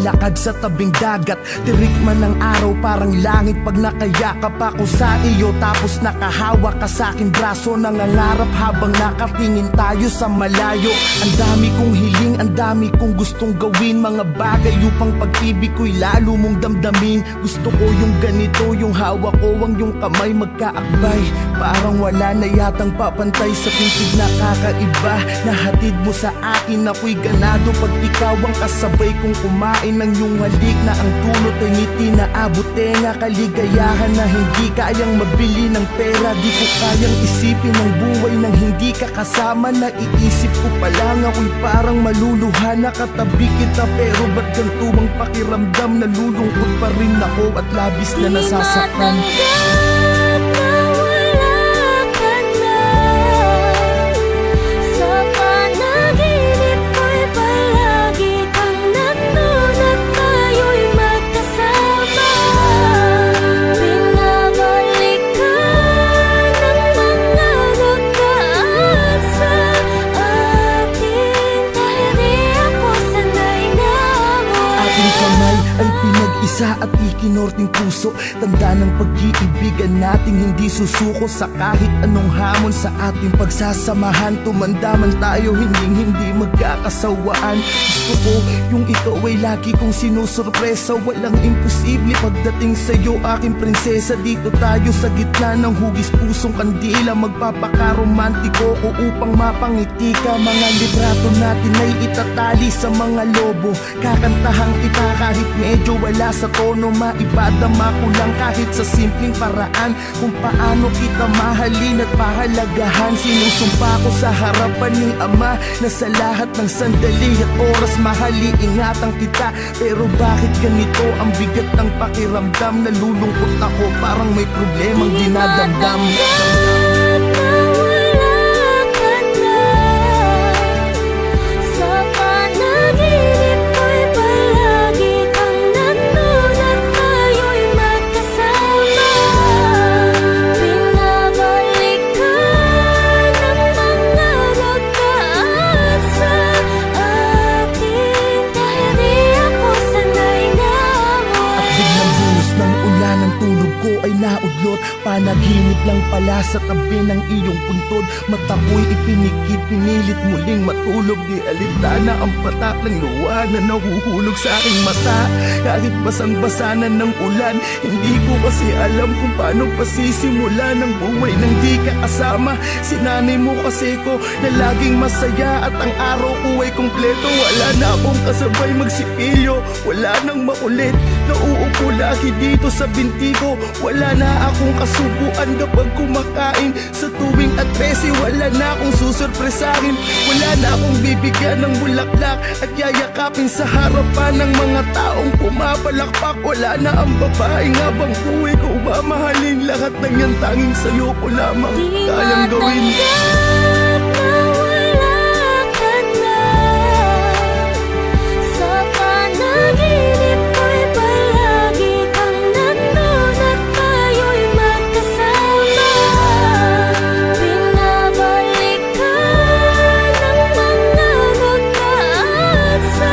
Lakad sa tabing dagat Tirik man ng araw parang langit. Pag nakayakap ako sa iyo Tapos nakahawak ka sa akin braso Nangangarap habang nakatingin tayo sa malayo. Ang dami kong hiling, ang dami kong gustong gawin Mga bagay upang pag-ibig ko'y lalo mong damdamin. Gusto ko yung ganito, yung hawak ko Ang yung kamay magkaakbay. Parang wala na yatang papantay sa pintig na kakaiba Nahatid mo sa akin ako'y ganado. Pag ikaw ang kasabay kong kumain ng iyong halik Na ang dulot ay ngiti na abot tenga Kaligayahan na hindi kayang mabili ng pera. Di ko kayang isipin ang buhay nang hindi ka kasama. Naiisip ko pa lang ako'y parang maluluha. Nakatabi kita pero ba't ganito ang pakiramdam? Nalulungkot pa rin ako at labis na nasasaktan. Di matanggap mo Ating kamay ay pinag-isa at ikinorting puso. Tanda ng pag-iibigan nating hindi susuko Sa kahit anong hamon. Sa ating pagsasamahan Tumanda man tayo hindi hindi magkakasawaan. Gusto ko yung ikaw ay lagi kong sinusurpresa. Walang imposible pagdating sa'yo aking prinsesa. Dito tayo sa gitna ng hugis pusong kandila. Magpapakaromantiko ko upang mapangiti ka. Mga litrato natin ay itatali sa mga lobo. Kakantahan kita kahit medyo wala sa tono Maipadama ko lang kahit sa simpleng paraan. Kung paano kita mahalin at pahalagahan Sinusumpa ko sa harapan ni Ama Na sa lahat ng sandali at oras mahali ingatan kita. Pero bakit ganito ang bigat ng pakiramdam? Nalulungkot ako parang may problemang dinadamdam. Matanggap tulog ko ay naudlot. Panaginip lang pala sa tabi ng iyong puntod. Mata ko'y ipinikit, pinilit muling matulog. Di alintana ang patak ng luha na nahuhulog sa aking mata. Kahit basang-basa na ng ulan Hindi ko kasi alam kung paano pasisimula ng buhay nang di ka kasama Sinanay mo kasi ko na laging masaya At ang araw ko ay kumpleto. Wala na akong kasabay magsipilyo Wala nang makulit Nauupo lagi dito sa binti ko Wala na akong kasubuan kapag kumakain. Sa tuwing at pesi wala na akong susurpresahin. Wala na akong bibigyan ng bulaklak At yayakapin sa harapan ng mga taong pumapalakpak. Wala na ang babaeng habang buhay ko. Mamahalin Lahat ng yan tanging sa'yo. Ko lamang kayang gawin so